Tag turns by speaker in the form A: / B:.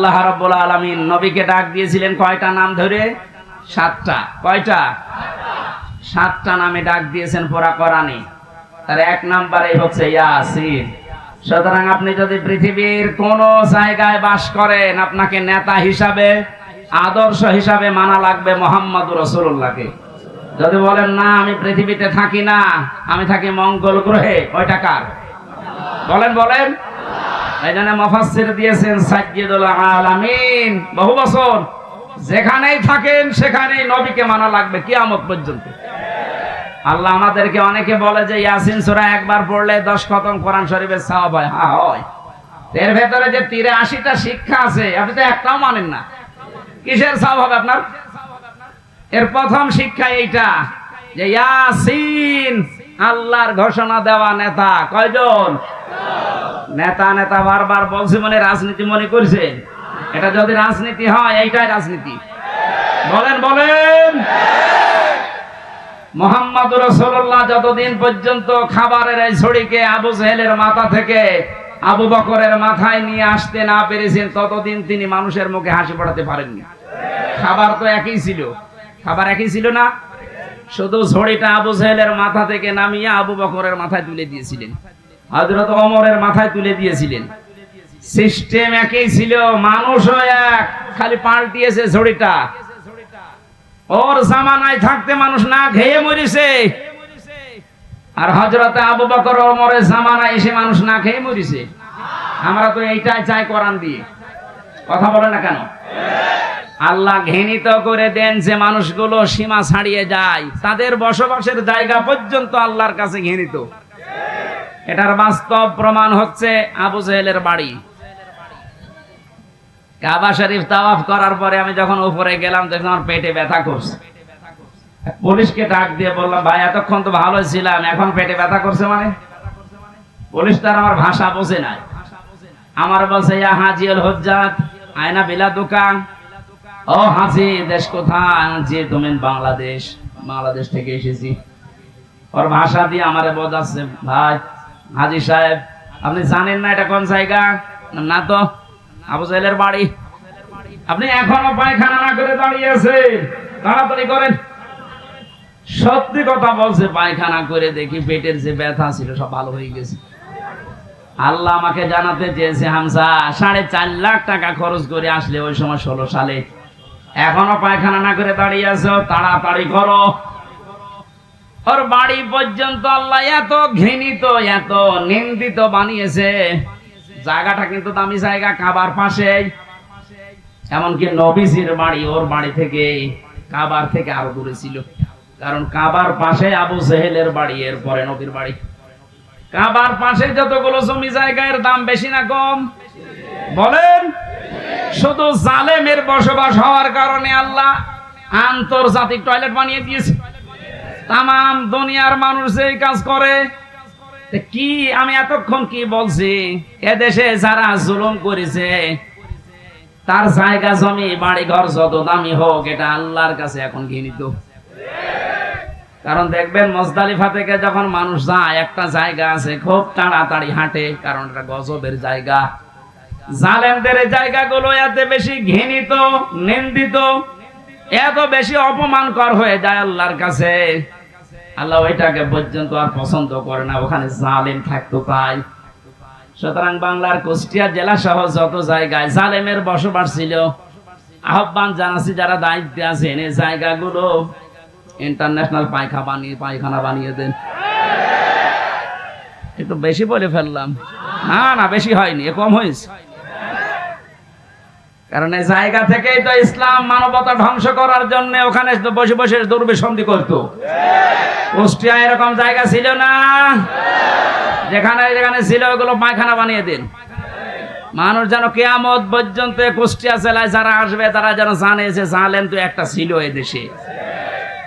A: আল্লাহ রাব্বুল আলামিন নবীকে ডাক দিয়েছিলেন কয়টা নাম ধরে? সাতটা। কয়টা? সাতটা নামে ডাক দিয়েছেন পুরা কোরআনে। তার এক নাম্বারে হচ্ছে ইয়াসিন সুতরাং আপনি যদি পৃথিবীর কোন জায়গায় বাস করেন, আপনাকে নেতা হিসাবে, আদর্শ হিসাবে মানা লাগবে মোহাম্মদ রসুল্লাহকে যদি বলেন, না, আমি পৃথিবীতে থাকি না, আমি থাকি মঙ্গল গ্রহে। ওইটা কার? বলেন বলেন। জন্য মফাসির দিয়েছেন সাজ্জিদুল আলামিন। বহু বছর যেখানেই থাকেন, সেখানেই নবীকে মানা লাগবে কিয়ামত পর্যন্ত। আল্লাহ আমাদেরকে অনেকে বলে যে, ইয়াসিন সূরা একবার পড়লে দশ খতম কোরআন শরীফের সওয়াব হয়। হ্যাঁ হয়। এর ভেতরে যে তীরে আশিটা শিক্ষা আছে, আপনি তো একটাও মানেন না। কিসের সওয়াব হবে আপনার? এর প্রথম শিক্ষা এইটা যে, ইয়াসিন, আল্লাহর ঘোষণা দেওয়া নেতা। কয়জন? নেতা নেতা বারবার বলছে মনে রাজনীতি মনে করছেন এটা যদি রাজনীতি হয়, এইটাই রাজনীতি। বলেন বলেন। মোহাম্মদ রসুল্লাহ যতদিন পর্যন্ত খাবারের এই ছড়িকে আবু জেহেলের মাথা থেকে আবু বকরের মাথায় নিয়ে আসতে না পেরেছেন, ততদিন তিনি মানুষের মুখে হাসি পড়াতে পারেননি। খাবার তো একই ছিল। খাবার একই ছিল না? শুধু ঝড়িটা আবু জেহেলের মাথা থেকে নামিয়ে আবু বকরের মাথায় তুলে দিয়েছিলেন। হজরত অমরের মাথায় তুলে দিয়েছিলেন। সিস্টেম একই ছিল মানুষও এক, খালি পাল্টিয়েছে ঝড়িটা। ওর জামানায় থাকতে মানুষ না খেয়ে মরিছে। আর হজরত আবু বকর ওমরের জামানায় এসে মানুষ না খেয়ে মরিছে। আমরা তো এইটাই চাই কোরআন দিয়ে। কথা বলে না কেন? আল্লাহ ঘৃণিত করে দেন যে মানুষগুলো সীমা ছাড়িয়ে যায়। তাদের বসবাসের জায়গা পর্যন্ত আল্লাহর কাছে ঘৃণিত। এটার বাস্তব প্রমাণ হচ্ছে আবু জেহেলের বাড়ি। কাবা শরীফ তাওয়াফ করার পরে আমি যখন উপরে গেলাম তখন আমার পেটে ব্যথা করছে। পুলিশকে ডাক দিয়ে বললাম, ভাই, এতক্ষণ তো ভালো ছিলাম, এখন পেটে ব্যথা করছে মানে? পুলিশ তার আমার ভাষা বোঝে নাই আমার বলছে, ইয়া হাজিউল হজ্জাত, আয়না বিলা দোকান। ও হাজি, দেশ কোথায়? যে তুমি বাংলাদেশ বাংলাদেশ থেকে এসেছি। ওর ভাষা দিয়ে আমারে বোঝাচ্ছে, ভাই হাজি সাহেব, আপনি জানেন না এটা কোন জায়গা? না তো। আবু জাহেলের বাড়ি। আপনি এখনও পায়খানা না করে দাঁড়িয়ে আছেন। তাড়াতাড়ি করেন। সত্যি কথা বলছে, পায়খানা করে দেখি পেটের যে ব্যথা ছিল, সব ভালো হয়ে গেছে। আল্লাহ আমাকে জানাতে চেয়েছে হামসা সাড়ে চার লাখ টাকা খরচ করে আসলে ওই সময় ষোলো সালে। এখনও পায়খানা না করে দাঁড়িয়ে আছো, তাড়াতাড়ি করো। ওর বাড়ি পর্যন্ত আল্লাহ এত ঘৃণিত, এত নিন্দিত বানিয়েছে। জায়গাটা কিন্তু দামি জায়গা, কাবার পাশে এমনকি নবীজির বাড়ি, ওর বাড়ি থেকে কাবার থেকে আরও দূরে ছিল। কারণ কাবার পাশে আবু জেহেলের বাড়ি, এরপরে নবীর বাড়ি। কাবার পাশে যতগুলো জমি জায়গার দাম বেশি না কম? বলেন। শুধু জালেমের বসবাস হওয়ার কারণে আল্লাহ আন্তর্জাতিক টয়লেট বানিয়ে দিয়েছে। তাম দুনিয়ার মানুষ এই কাজ করে কি আমি এতক্ষণ কি বলছি? এদেশে যারা জুলুম করেছে, তার জায়গা, জমি বাড়ি ঘর যত দামি হোক, এটা আল্লাহর কাছে এখন ঘৃণিত। কারণ দেখবেন মজদালিফা থেকে যখন মানুষ যায়, একটা জায়গা আছে, খুব তাড়াতাড়ি হাঁটে, কারণ এটা গজবের জায়গা। জালেমদের জায়গাগুলো এত বেশি ঘৃণিত, নিন্দিত, এত বেশি অপমানকর হয়ে যায় আল্লাহর কাছে। আল্লাহ ওইটাকে পর্যন্ত আর পছন্দ করে না, ওখানে জালেম থাকতো তাই। সুতরাং বাংলার কুষ্টিয়া জেলা সহ যত জায়গায় জালেমের বসবাস ছিল, আহ্বান জানাচ্ছি যারা দায়িত্বে আছেন, এই জায়গাগুলো ইন্টারন্যাশনাল পায়খা বানিয়ে, পায়খানা বানিয়ে দেন। একটু বেশি বলে ফেললাম। না না, বেশি হয়নি কম হয়েছে। কারণ এই জায়গা থেকেই তো ইসলাম মানবতা ধ্বংস করার জন্য ওখানে বসে বসে দুর্বে সন্ধি করতো। কুষ্টিয়া এরকম জায়গা ছিল না। যেখানে যেখানে ছিল ওগুলো পায়খানা বানিয়ে দিন। মানুষ যেন কেয়ামত পর্যন্ত কুষ্টিয়া জেলায় যারা আসবে, তারা যেন জানে যে জানেন তো একটা ছিল এই দেশে।